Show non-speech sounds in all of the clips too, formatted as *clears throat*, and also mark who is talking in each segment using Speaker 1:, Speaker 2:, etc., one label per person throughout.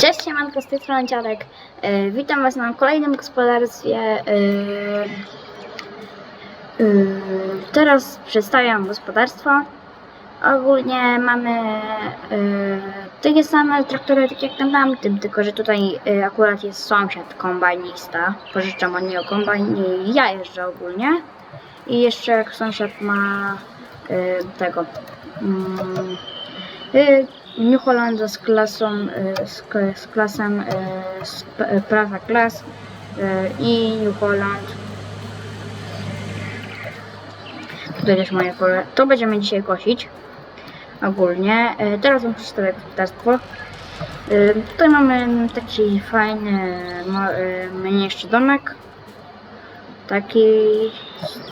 Speaker 1: Cześć, siemanko, z tej strony Dziadek. E, witam Was na kolejnym gospodarstwie. E, e, teraz przedstawiam gospodarstwo. Ogólnie mamy e, takie same traktory, tak jak na tamtym, tylko że tutaj e, akurat jest sąsiad kombajnista. Pożyczam od niego kombajn i ja jeżdżę ogólnie. I jeszcze jak sąsiad ma e, tego... Mm, New Hollanda z klasą, y, z, z klasem y, z y, prawa klas i New Holland. Tutaj też moje pole. To będziemy dzisiaj kosić ogólnie. Teraz wam przedstawię gospodarstwo. Tutaj mamy taki fajny, mniejszy domek. Taki,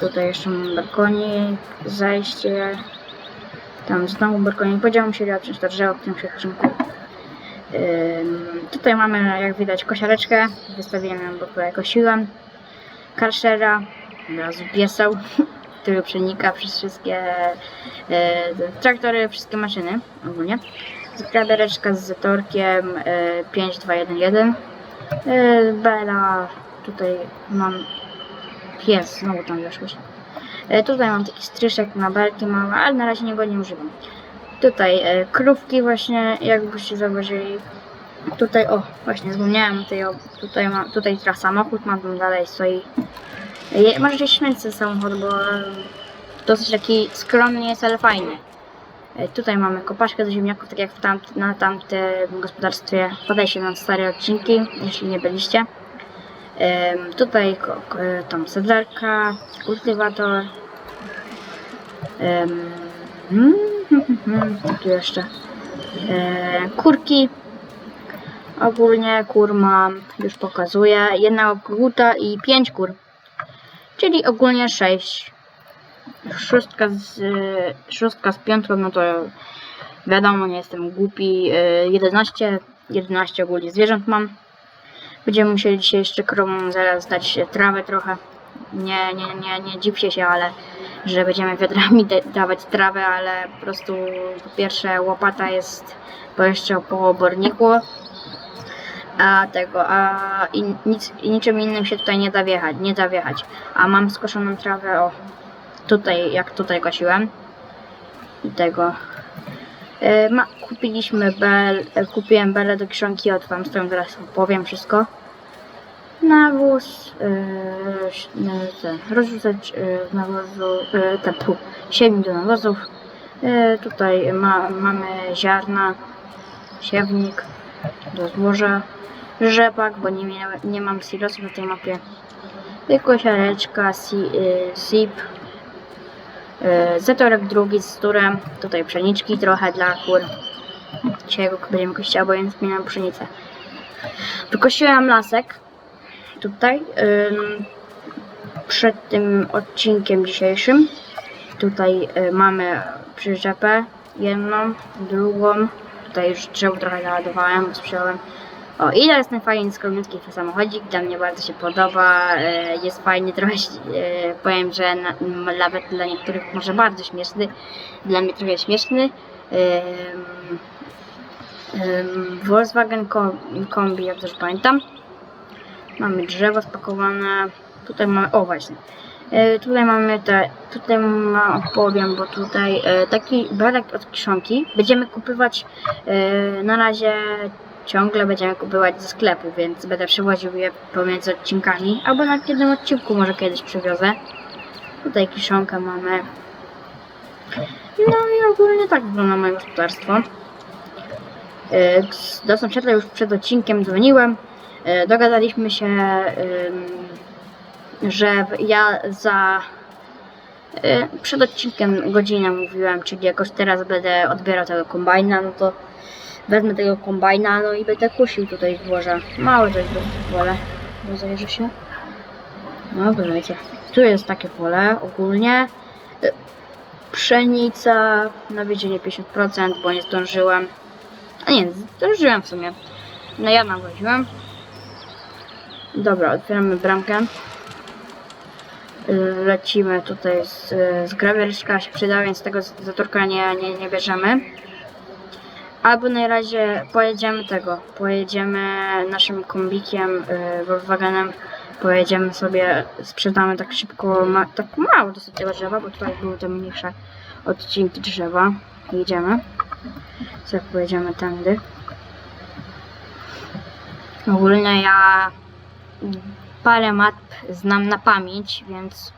Speaker 1: tutaj jeszcze mam balkonik, zajście, tam znowu balkonik. Podziałem się raczyć to drzewo w tym skrzynku. Ym, tutaj mamy, jak widać, kosiareczkę. Wystawiłem ją, bo tutaj kosiłem. Karszera, od razu który *laughs* przenika przez wszystkie e, traktory, wszystkie maszyny ogólnie. Zgrabereczka z zatorkiem e, 5211. E, Bela, tutaj mam pies, znowu tam weszłeś. E, Tutaj mam taki stryszek na belki małe, ale na razie go nie używam. Tutaj e, krówki właśnie, jakbyście zauważyli. Tutaj, o, właśnie zapomniałem tutaj, tutaj tutaj teraz samochód mam, tam dalej stoi. Je, możecie śmiać ten samochód, bo e, dosyć taki skromny jest, ale fajny. E, Tutaj mamy kopaszkę do ziemniaków, tak jak w tamt, na tamtym gospodarstwie. Podajcie na stare odcinki, jeśli nie byliście. Tutaj tam sedlarka, kultywator. Em, mm, *laughs* tu jeszcze e, kurki. Ogólnie kur mam, już pokazuję, jedna koguta i pięć kur. Czyli ogólnie sześć. Szóstka z, e, szóstka z piątką, no to wiadomo, nie jestem głupi. E, 11, 11 ogólnie zwierząt mam. Będziemy musieli dzisiaj jeszcze kromom zaraz dać trawę trochę. Nie, nie, nie, nie dziwcie się, ale że będziemy wiadrami da- dawać trawę, ale po prostu po pierwsze łopata jest po jeszcze po oborniku, a tego, a i, nic, i niczym innym się tutaj nie da wjechać, nie da wjechać. A mam skoszoną trawę, o, tutaj, jak tutaj kosiłem. I tego. E, ma, kupiliśmy bel, e, kupiłem belę do kiszonki, o to wam stronę zaraz opowiem wszystko. Nawóz, e, ś- e, ten, rozrzucać e, z nawozu, e, te, tu, siewnik do nawozów. E, tutaj ma, mamy ziarna, siewnik do złoża, rzepak, bo nie, mia- nie mam silosu na tej mapie. I Kosiareczka, si, e, sip, e, zatorek drugi z turem, tutaj pszeniczki trochę dla kur. Dzisiaj go będziemy kościć obojętnie na pszenicę. Wykosiłam lasek tutaj przed tym odcinkiem dzisiejszym. Tutaj y, mamy przyczepę jedną, drugą. Tutaj już drzewo trochę załadowałem, sprzedałem. O, i jest ten fajny, skromniutki samochodzik, dla mnie bardzo się podoba, y, jest fajny, trochę, y, powiem, że nawet dla niektórych może bardzo śmieszny, dla mnie trochę śmieszny. Volkswagen kom- kombi, jak też pamiętam. Mamy drzewo spakowane. Tutaj mamy, o właśnie. E, tutaj mamy te, tutaj ma, opowiem, bo tutaj e, taki belek od kiszonki będziemy kupywać e, na razie ciągle będziemy kupować ze sklepu, więc będę przewoził je pomiędzy odcinkami, albo na jednym odcinku może kiedyś przywiozę. Tutaj kiszonkę mamy. No i ogólnie tak wygląda moje gospodarstwo. Do sąsiada już przed odcinkiem dzwoniłem. E, Dogadaliśmy się, że ja za e, przed odcinkiem godzinę mówiłem, czyli jakoś teraz będę odbierał tego kombajna, no to wezmę tego kombajna, no i będę kusił tutaj w dworze. Małe to jest pole. Zajrzy się. No wiecie. Tu jest takie pole ogólnie. E, Pszenica na wiedzienie 50%, bo nie zdążyłem. A nie, zdążyłem w sumie. No ja nawoziłem. Dobra, otwieramy bramkę. Y, Lecimy tutaj z, z grawerczka się przyda, więc tego zatorka nie, nie, nie bierzemy. Albo na razie pojedziemy tego, pojedziemy naszym kombikiem, Volkswagenem, pojedziemy sobie, sprzedamy tak szybko, ma, tak mało dosyć tego drzewa, bo tutaj były te mniejsze odcinki drzewa. Jedziemy. Co pojedziemy tędy. Ogólnie ja parę map znam na pamięć, więc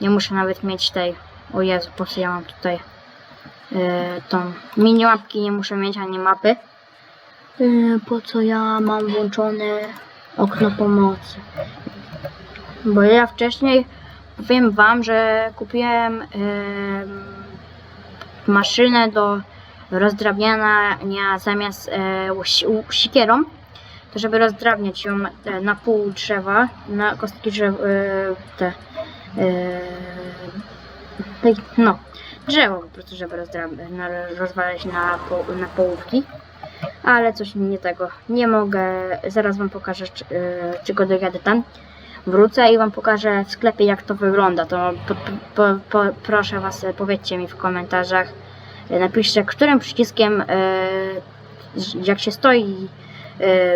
Speaker 1: nie muszę nawet mieć tej. O Jezu, po co ja mam tutaj yy, tą mini mapki, nie muszę mieć ani mapy. Yy, po co ja mam włączone okno pomocy? Bo ja wcześniej powiem wam, że kupiłem yy, maszynę do rozdrabniania zamiast e, siekierą, żeby rozdrabniać ją na pół drzewa, na kostki drzew, e, te, tej- no, drzewo po prostu, żeby na, rozwalać na, na połówki. Ale coś nie tego, nie mogę, zaraz wam pokażę, czy, e, czego dojadę tam. Wrócę i wam pokażę w sklepie jak to wygląda, to po, po, po, proszę was, powiedzcie mi w komentarzach, napiszcie, którym przyciskiem, jak się stoi,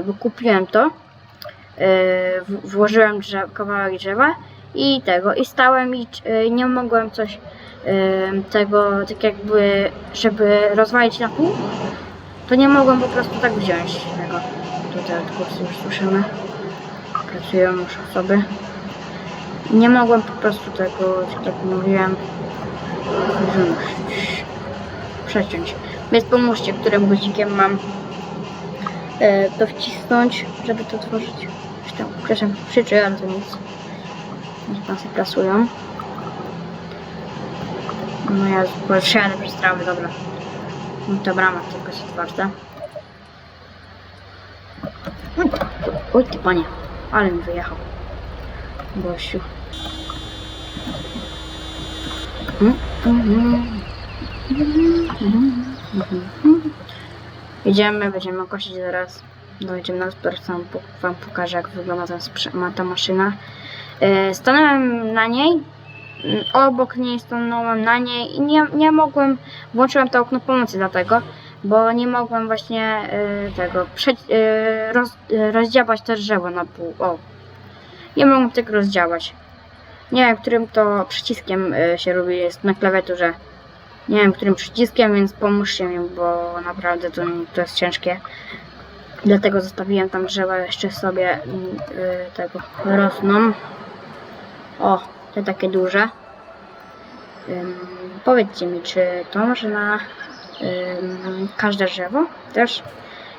Speaker 1: bo kupiłem to, e, włożyłem kawałek drzewa i tego, i stałem i e, nie mogłem coś e, tego, tak jakby, żeby rozwalić na pół, to nie mogłem po prostu tak wziąć tego. Tutaj od już słyszymy, pracują już osoby. Nie mogłem po prostu tego, tak jak mówiłem, przeciąć. Więc pomóżcie, którym guzikiem mam e, to wcisnąć, żeby to tworzyć. Już tam krzyczy, ale to nic. Niech pan sobie prasują. No ja przejadę przez trawę, dobra. No ta brama tylko jest otwarta. Oj, ty panie, ale mi wyjechał. Gościu. Mm, mm, mm. Jedziemy, będziemy kosić zaraz. Dojedziemy na zbiorce, wam po- wam pokażę jak wygląda ta, ma ta maszyna. E, stanąłem na niej, mm, obok niej stanąłem na niej i nie, nie mogłem, włączyłem to okno pomocy dlatego, bo nie mogłem właśnie e, tego, prze, e, roz, rozdziałać to drzewo na pół. O, nie mogłem tego rozdziałać. Nie wiem, którym to przyciskiem się robi, jest na klawiaturze nie wiem którym przyciskiem, więc pomóżcie mi, bo naprawdę to, to jest ciężkie. Dlatego zostawiłem tam drzewa jeszcze sobie mm, y, tego rosną. O, te takie duże. Powiedzcie mi, czy to może na ym, każde drzewo też?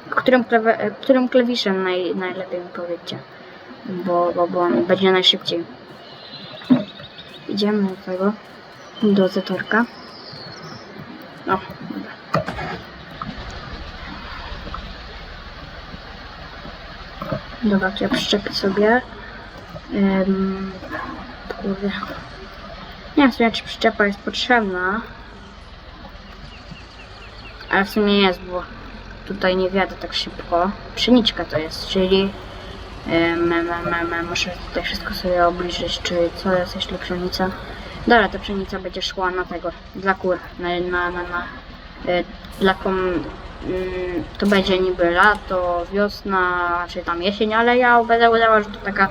Speaker 1: Którym, klawe, którym klawiszem naj, najlepiej mi powiedzcie, bo, bo, bo będzie najszybciej. Idziemy do tego, do zatorka. O, dobra. To ja przyczepię sobie. Um, kurde. Nie wiem czy przyczepa jest potrzebna. Ale w sumie jest, bo tutaj nie wiadę tak szybko. Pszeniczka to jest, czyli em, em, em, em, muszę tutaj wszystko sobie obliczyć, czy co jest jeszcze pszenica. Dobra, ta pszenica będzie szła na tego, dla kur, na, na, na, na y, dla kom, mm, to będzie niby lato, wiosna, czy tam jesień, ale ja będę udawał, że to taka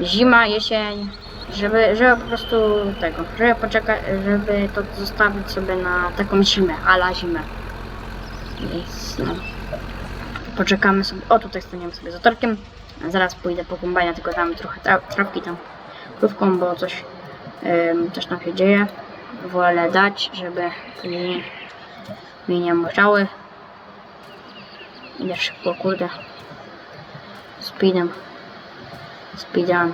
Speaker 1: zima, jesień, żeby, żeby po prostu tego, żeby poczekać, żeby to zostawić sobie na taką zimę, ala zimę. Więc no, poczekamy sobie, o tutaj staniemy sobie za torkiem, zaraz pójdę po kombajna, tylko tam trochę tra trawki tam krówką, bo coś coś tam się dzieje. Wolę dać, żeby później mi nie musiały. Idę szybko, kurde. Speedem. Speedem.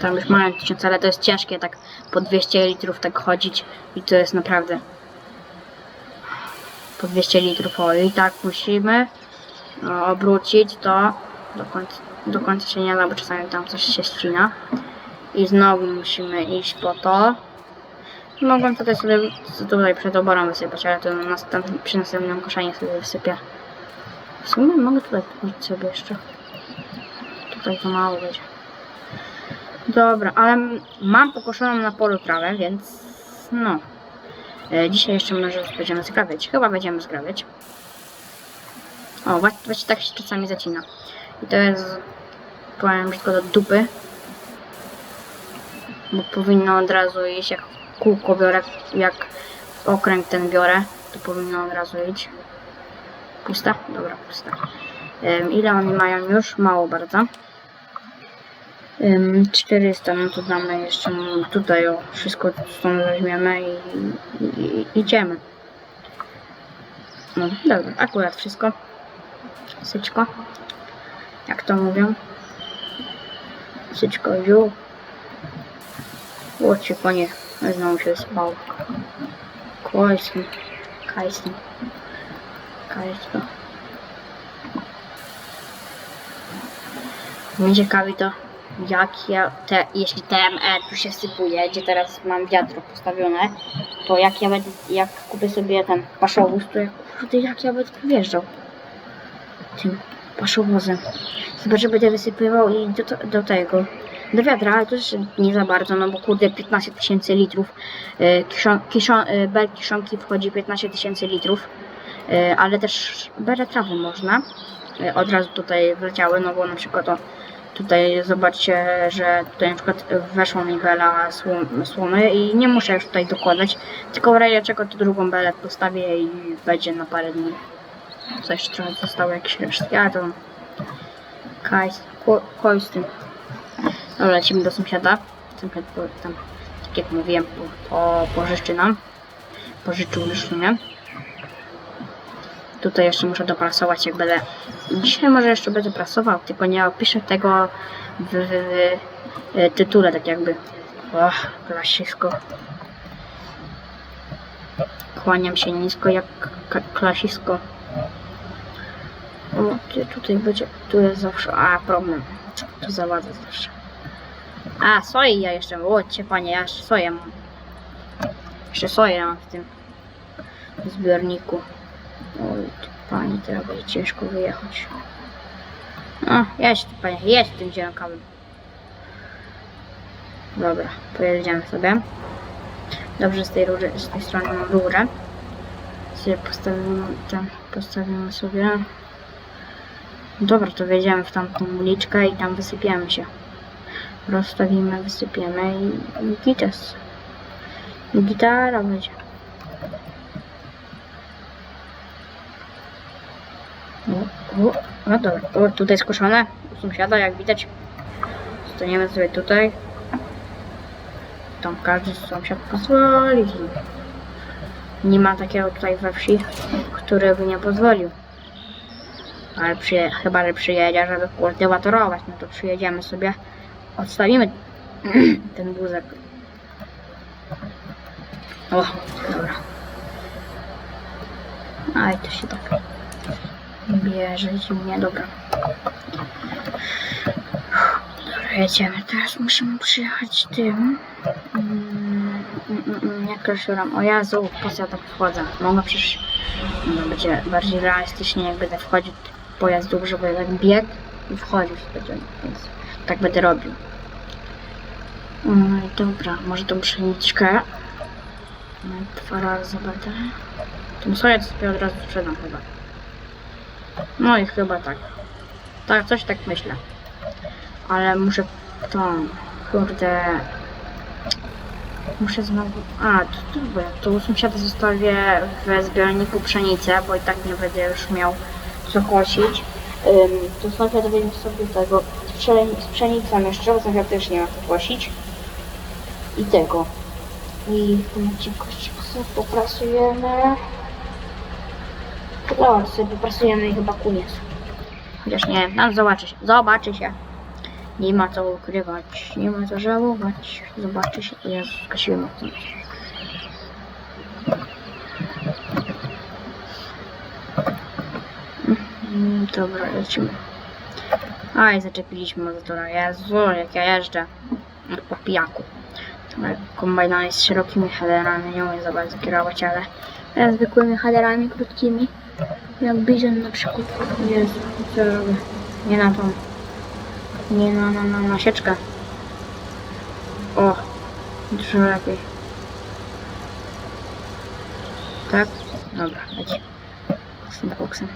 Speaker 1: Tam już mają tysiąc, ale to jest ciężkie tak po 200 litrów tak chodzić i to jest naprawdę po 200 litrów o i tak musimy no, obrócić to do końca, do końca się nie da, bo czasami tam coś się ścina i znowu musimy iść po to. Mogłem tutaj sobie tutaj przed oborą wysypać, ale to na następnym, przy następnym koszeniu sobie wysypię. W sumie mogę tutaj pójść sobie jeszcze. Tutaj to mało będzie. Dobra, ale mam pokoszoną na polu trawę, więc no. E, dzisiaj jeszcze może będziemy zgrabiać. Chyba będziemy zgrabiać. O, właśnie tak się czasami zacina. I to jest, powiem brzydko, do dupy. Bo powinno od razu iść, jak kółko biorę, jak okręg ten biorę, to powinno od razu iść. Pusta? Dobra, pusta. Em, ile oni mają już? Mało bardzo. Ym, 400, no to damy jeszcze no, tutaj o, wszystko stąd weźmiemy i, i, i idziemy. No dobra, akurat wszystko. Syczko. Jak to mówią? Syczko, ziół. Łocie, konie. Znowu się spał. Kłajsny. Kajsny. Kajsno. Mnie ciekawi to, jak ja, te, jeśli TME tu się sypuje, gdzie teraz mam wiadro postawione, to jak ja będę, jak kupię sobie ten paszowóz, to jak, kurde, jak ja będę wjeżdżał tym paszowozem. Chyba, że będę wysypywał i do, do tego, do wiadra, ale to też nie za bardzo, no bo kurde 15 tysięcy litrów, e, kiszon, kiszon, e, bel kiszonki wchodzi 15 tysięcy litrów, e, ale też berę trawy można, od razu tutaj wleciały, no bo na przykład o, tutaj zobaczcie, że tutaj na przykład weszła mi bela słom, słomy i nie muszę już tutaj dokładać, tylko w razie czego to drugą belę postawię i będzie na parę dni. Coś trochę zostało jakieś resztki, ale to kajs, ko- koj Dobra, lecimy do sąsiada. Sąsiad tam, tak jak mówiłem, po, po, pożyczy nam. Pożyczył sumie. Tutaj jeszcze muszę doprasować, jak będę... Dzisiaj może jeszcze będę prasował, tylko nie opiszę tego w, w, w e, tytule, tak jakby. Och, klasisko. Kłaniam się nisko jak klasisko. O, tutaj będzie, tu jest zawsze, a problem, tu zawadza zawsze. A, soi ja jeszcze, o, cię panie, ja jeszcze soję mam. Jeszcze soję mam w tym zbiorniku. Oj, ty panie, teraz będzie ciężko wyjechać. No, jedź ty panie, jedź tym zielonkowym. Dobra, pojedziemy sobie. Dobrze, z tej, rury, z tej strony mam rurę. Sobie postawimy, tam postawimy sobie. Dobra, to wjedziemy w tamtą uliczkę i tam wysypiemy się. Rozstawimy, wysypiemy i, i gitas. Gitara będzie. O, o, no dobra, o, tutaj skuszone. U sąsiada, jak widać. Staniemy sobie tutaj. Tam każdy sąsiad pozwoli. Nie ma takiego tutaj we wsi, który by nie pozwolił. Ale przyje, chyba, że przyjedzie, żeby kultywatorować, no to przyjedziemy sobie, odstawimy *clears throat* ten wózek. O, dobra. Aj, to się tak bierze dziwnie, dobra. Dobra, jedziemy. Teraz musimy przyjechać tym. Mm, mm, mm, jak to się? O Jezu, po co ja tak wchodzę? Mogę przecież... No, będzie bardziej realistycznie, jak będę wchodził pojazd dobrze, bo tak bieg i wchodził sobie, więc tak będę robił. Mm, dobra, może tą pszeniczkę. No, Dwa razy będę. Tą soję to sobie od razu sprzedam chyba. No i chyba tak. Tak, coś tak myślę. Ale muszę tą, kurde... Muszę znowu... A, to, to, tu u sąsiada zostawię w zbiorniku pszenicę, bo i tak nie będę już miał co kosić. Ym, to sąsiad weźmie sobie tego z pszeni- z pszenicą jeszcze, bo sąsiad też nie ma co kosić. I tego. I odcinku sobie poprasujemy. Dobra, sobie poprasujemy i chyba koniec. Chociaż nie, no zobaczy się, zobaczy się. Nie ma co ukrywać, nie ma co żałować. Zobaczy się, Jezu, skasiłem mocno. Mm, Dobra, lecimy. Aj, zaczepiliśmy motora. Jezu, jak ja jeżdżę. Jak po pijaku. Ale Kombajna jest z szerokimi headerami, nie umiem za bardzo kierować, ale ja zwykłymi headerami krótkimi. Jak Bizon na przykład. Jezu, co robię? Nie na tą. Nie na, na, na, na sieczkę. O, dużo lepiej. Tak? Dobra, leci. Koksem, koksem.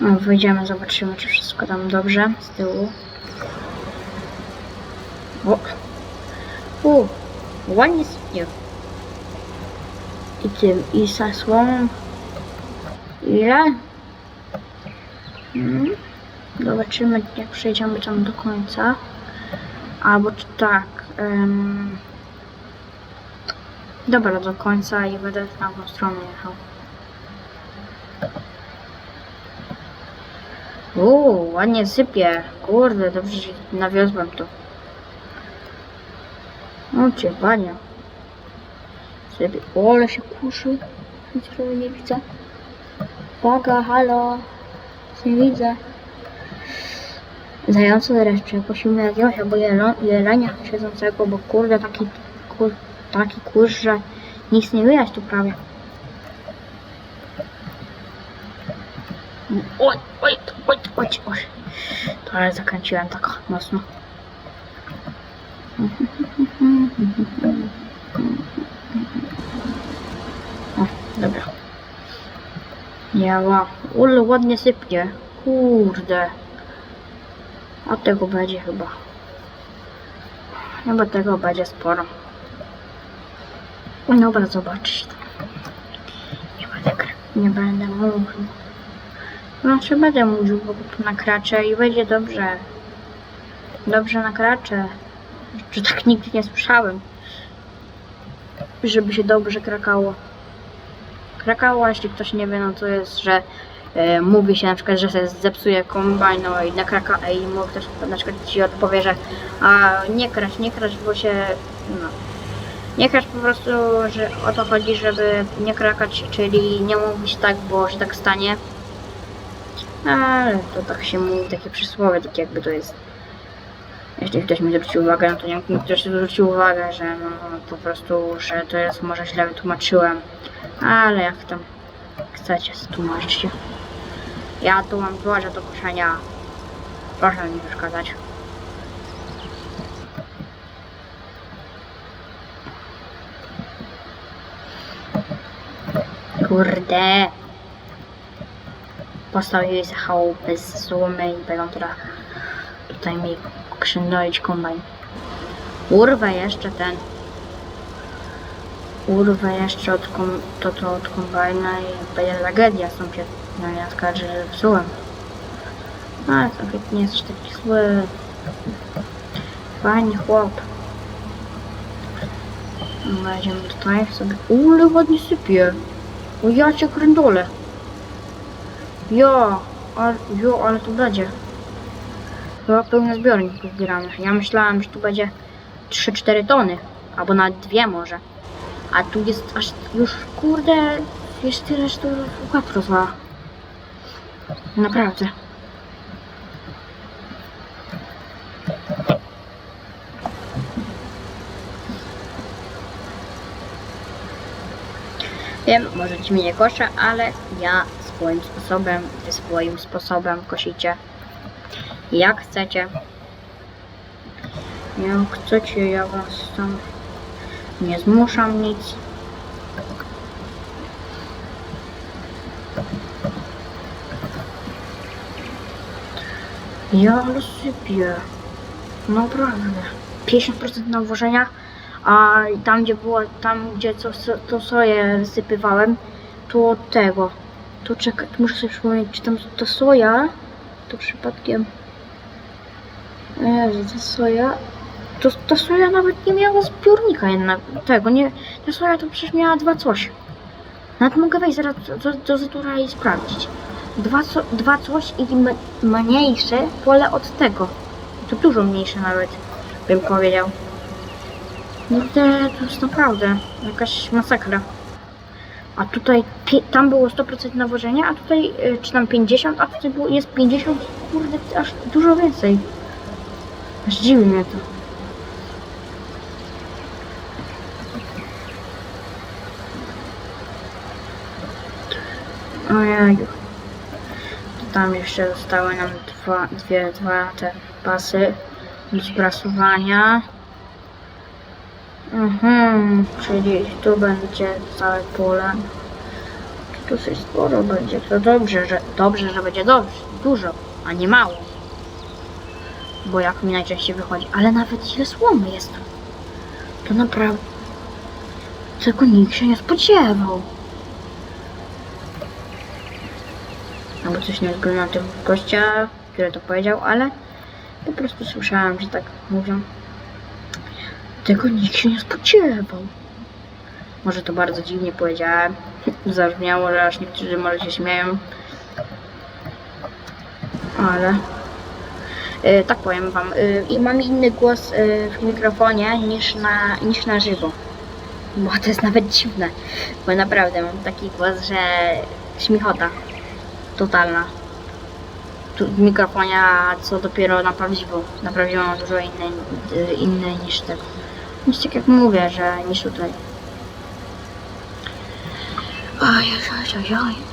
Speaker 1: Wyjdziemy, zobaczymy, czy wszystko tam dobrze z tyłu. O! U! Ładnie sypnie. I tym, i sasłą. Ile? Hmm. Zobaczymy, jak przejdziemy tam do końca. Albo czy tak. em, Dobra, do końca i będę w tamtą stronę jechał. Uuu, ładnie sypie. Kurde, dobrze, że nawiozłem to. O cię, bania. Sypie. O, ale się kuszy. Nic nie widzę. Uwaga, halo. Nie widzę. Zające dreszcze, posimy jakiegoś albo jelenia siedzącego, bo kurde, taki kur, taki kurz, że nic nie widać tu prawie. Oj, oj, oj, oj, oj. To ale zakręciłem tak mocno. O, dobra. Jała. Ule ładnie sypnie. Kurde. A tego będzie chyba. Chyba tego będzie sporo. Dobra, zobaczyć. Nie będę, nie będę mówił. Znaczy będę mówił bo nakraczę i będzie dobrze. Dobrze nakraczę. Że tak nigdy nie słyszałem. Żeby się dobrze krakało. Krakało, jeśli ktoś nie wie, no to jest, że e, mówi się na przykład, że się zepsuje kombajn no i nakraka i mu ktoś na przykład ci odpowie, że a nie krać, nie krać, bo się no. Nie krać po prostu, że o to chodzi, żeby nie krakać, czyli nie mówić tak, bo się tak stanie. Ale to tak się mówi, takie przysłowie, tak jakby to jest. Jeśli ktoś mi zwrócił uwagę, no to nie mógł ktoś zwrócił uwagę, że no, po prostu, że to jest może źle wytłumaczyłem. Ale jak tam chcecie, tłumaczcie. Ja tu mam złoże do koszenia. Proszę mi przeszkadzać. Kurde. Postawiłeś chałupy z złomy i będą teraz tutaj mi krzyndoić kombajn. Urwę jeszcze ten. Urwę jeszcze od, kom, to, to od kombajna i będzie tragedia sąsiad. No ja skażę, że psułem. Ale sąsiad nie jest taki zły. Fajny chłop. Wejdziemy tutaj sobie. Ule ładnie sypie. O ja cię krędole. Jo, ale, jo, ale tu będzie. Chyba pełny zbiornik zbieramy. Ja myślałem, że tu będzie 3-4 tony. Albo nawet dwie może. A tu jest aż już kurde jest tyle, że to łeb rozwala. Naprawdę. Wiem, może ci mnie nie koszę, ale ja swoim sposobem, swoim sposobem kosicie. Jak chcecie. Jak chcecie, ja was tam nie zmuszam nic. Ja sypię. Naprawdę. 50% nawożenia, a tam gdzie było, tam gdzie so- to soję sypywałem, to tego. To czekaj, muszę sobie przypomnieć, czy tam to soja, to przypadkiem... Jezu, to soja... To, ta soja nawet nie miała zbiornika jednak tego, nie... Ta soja to przecież miała dwa coś. Nawet mogę wejść zaraz do, do, Zatura i sprawdzić. Dwa, co, dwa coś i mniejsze pole od tego. To dużo mniejsze nawet, bym powiedział. No to, to jest naprawdę jakaś masakra. A tutaj, tam było 100% nawożenia, a tutaj, y, czy tam 50, a tutaj było, jest 50, kurde, aż dużo więcej. Aż dziwi mnie to. Ojeju. Tam jeszcze zostały nam dwa, dwie, dwa te pasy do sprasowania. Mhm, czyli tu będzie całe pole. Tu coś sporo będzie. To dobrze, że dobrze, że będzie dobrze. Dużo, a nie mało. Bo jak mi najczęściej wychodzi. Ale nawet ile słomy jest. To naprawdę. Tego nikt się nie spodziewał. No bo coś nie wygląda na tego gościa, który to powiedział, ale po prostu słyszałam, że tak mówią. Tego nikt się nie spodziewał. Może to bardzo dziwnie powiedziałem. Zabrzmiało, że aż niektórzy może się śmieją. Ale... y, tak powiem wam. y, I mam inny głos y, w mikrofonie niż na, niż na żywo. Bo to jest nawet dziwne. Bo naprawdę mam taki głos, że śmiechota. Totalna. Tu w mikrofonie, co dopiero na prawdziwo. Na prawdziwo mam dużo inny, inny niż tego. Niż tak jak mówię, że niż tutaj. Oj, oj, oj, oj.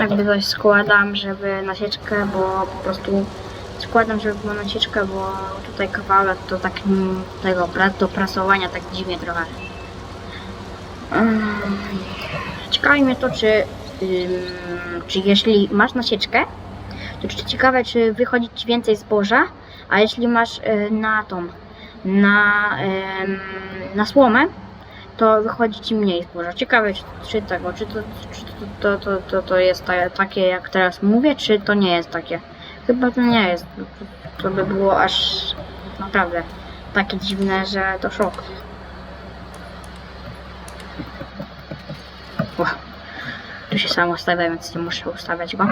Speaker 1: Jakby coś składam, żeby nasieczkę, bo po prostu składam, żeby była nasieczka, bo tutaj kawałek to tak tego do prasowania tak dziwnie trochę. Ciekawi mnie to, czy, czy jeśli masz nasieczkę, to czy ciekawe, czy wychodzi ci więcej zboża, a jeśli masz y, na tą, na, na słomę, to wychodzi ci mniej zboża. Ciekawe, czy, czy tego, czy, to, czy to, to, to, to, jest ta, takie, jak teraz mówię, czy to nie jest takie. Chyba to nie jest. To by było aż naprawdę takie dziwne, że to szok. Tu się sam ustawia, więc nie muszę ustawiać go.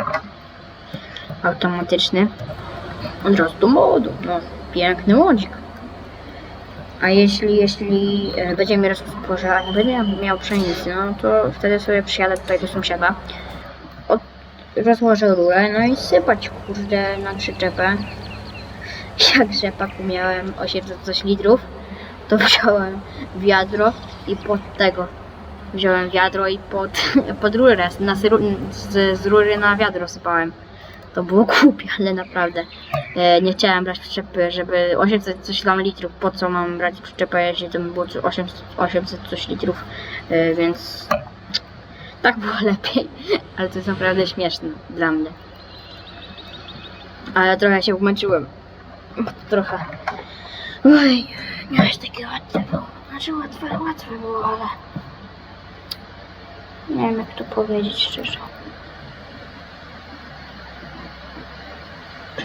Speaker 1: Automatyczny. Od razu do modu. No, piękny modzik. A jeśli, jeśli e, będzie mi a nie będę miał pszenicy, no to wtedy sobie przyjadę tutaj do sąsiada, od, rozłożę rurę, no i sypać kurde na przyczepę. *laughs* Jak rzepak miałem 800 coś litrów, to *laughs* wziąłem wiadro i pod tego wziąłem wiadro i pod, *laughs* pod rurę, na, z, z rury na wiadro sypałem. To było głupie, ale naprawdę. E, nie chciałem brać przyczepy, żeby 800 coś tam litrów, po co mam brać przyczepę, jeśli to by było co 800, 800 coś litrów, e, więc tak było *laughs* lepiej, ale to jest naprawdę śmieszne dla mnie. Ale trochę się umęczyłem. Trochę. Oj, jest takie łatwe było. Znaczy łatwe, łatwe było, ale... Nie wiem jak to powiedzieć szczerze.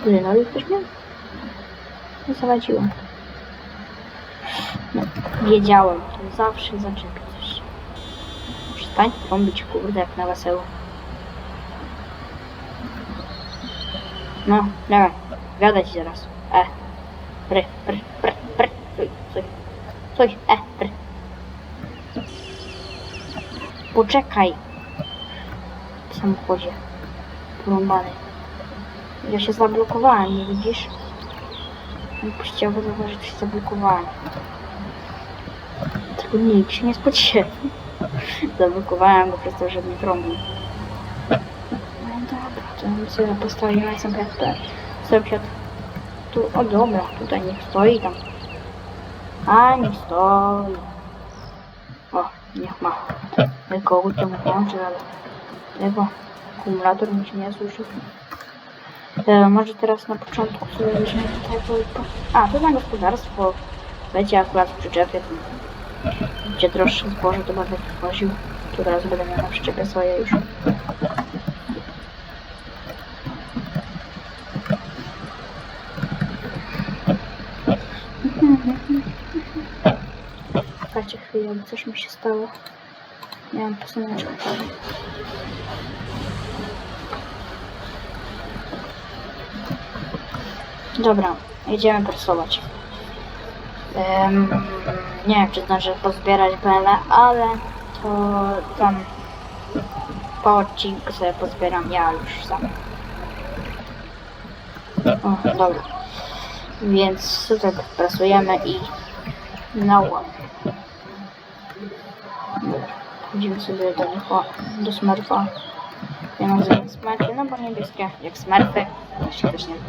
Speaker 1: Przyklinali ktoś mnie? Nie zawadziłem. No, wiedziałem, to zawsze zaczepi coś. Przestań trąbić, kurde, jak na wesoło. No, dawaj, gadać zaraz. E, pry, pry, pry, pry, coś, coś, e, pry. Poczekaj. W samochodzie. Porąbany. Ja się zablokowałem, nie widzisz? Chciał zauważyć, że się zablokowałem. Tego nikt się nie spodziewał. *laughs* Zablokowałem go przez to, że mnie trąbił. No dobra, to sobie postawił na sąsiad. Sąsiad. Tu, o dobra, tutaj niech stoi tam. A, nie stoi. O, niech ma. Tylko włączę, ale... Tego akumulator mi się nie zużył. E, może teraz na początku sobie weźmiemy tutaj tylko... A, to na gospodarstwo będzie akurat w przyczepie, gdzie droższe zboże to będę wchodził. Tu teraz będę miał na swoje już. Czekajcie chwilę, coś mi się stało. Miałem posunięcie. Dobra, jedziemy prasować. Em, nie wiem, czy zdążę pozbierać bele, ale to tam po odcinku sobie pozbieram ja już sam. O, dobra. Więc tutaj pracujemy i no Idziemy sobie do do smerfa. Ja nazywam smerfy, no bo niebieskie jak smerfy. Jeszcze też nie. Um,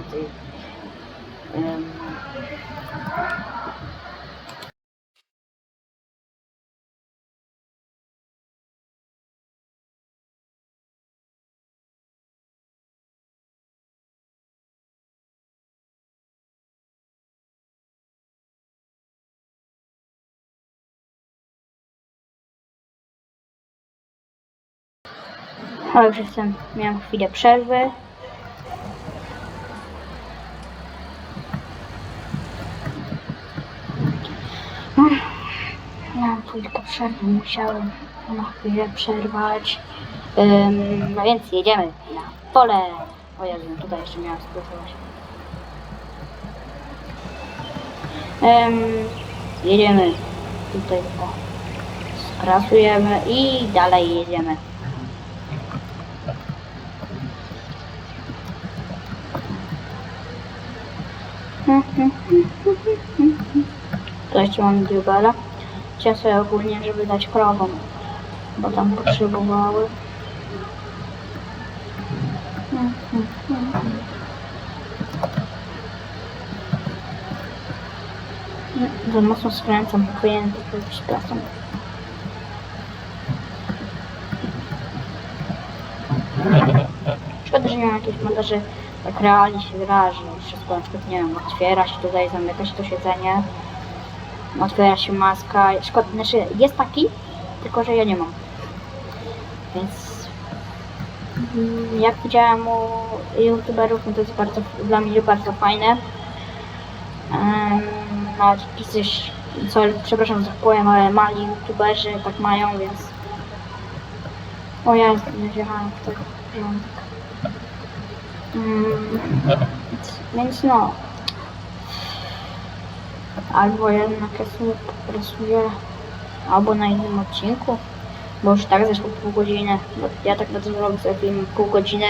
Speaker 1: O, już jestem, miałem chwilę przerwy. Chwilkę przerwy, musiałem na chwilę przerwać. Ym, no więc jedziemy na pole. O Jezu, tutaj jeszcze miałem spróbować. Ym, jedziemy tutaj, o, sprasujemy i dalej jedziemy. *laughs* To jeszcze mam dubela. Sobie ogólnie, żeby dać krowom, bo tam potrzebowały. Za mocno skręcam, powinienem to zrobić pracą. Szkoda, że nie mam jakiejś montaży tak realnie się gra, że wszystko na przykład, nie wiem, otwiera się tutaj, zamyka się to siedzenie, otwiera się maska, szkoda, znaczy jest taki, tylko że ja nie mam. Więc mm, jak widziałem u youtuberów, no to jest bardzo, dla mnie bardzo fajne. Nawet pisy, co, przepraszam za powiem, ale mali youtuberzy tak mają, więc o ja nie wjechałem w tego porządek. Mm, więc no. Albo jednak ja sobie pracuję albo na innym odcinku, bo już tak zeszło pół godziny, bo ja tak naprawdę robię sobie film pół godziny,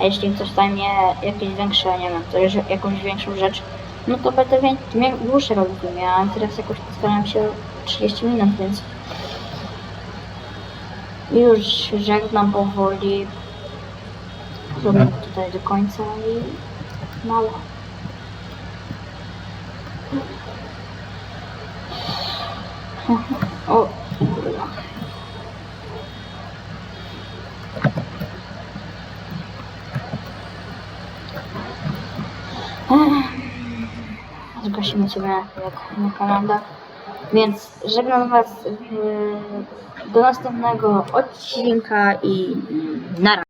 Speaker 1: a jeśli ktoś zajmie jakieś większe, nie wiem, już jakąś większą rzecz, no to będę mie- dłuższy robił film, a teraz jakoś postaram się 30 minut, więc już żegnam powoli. Zrobię tutaj do końca i mało. O. Zgasimy sobie jak na komandach. Więc żegnam Was do następnego odcinka i na.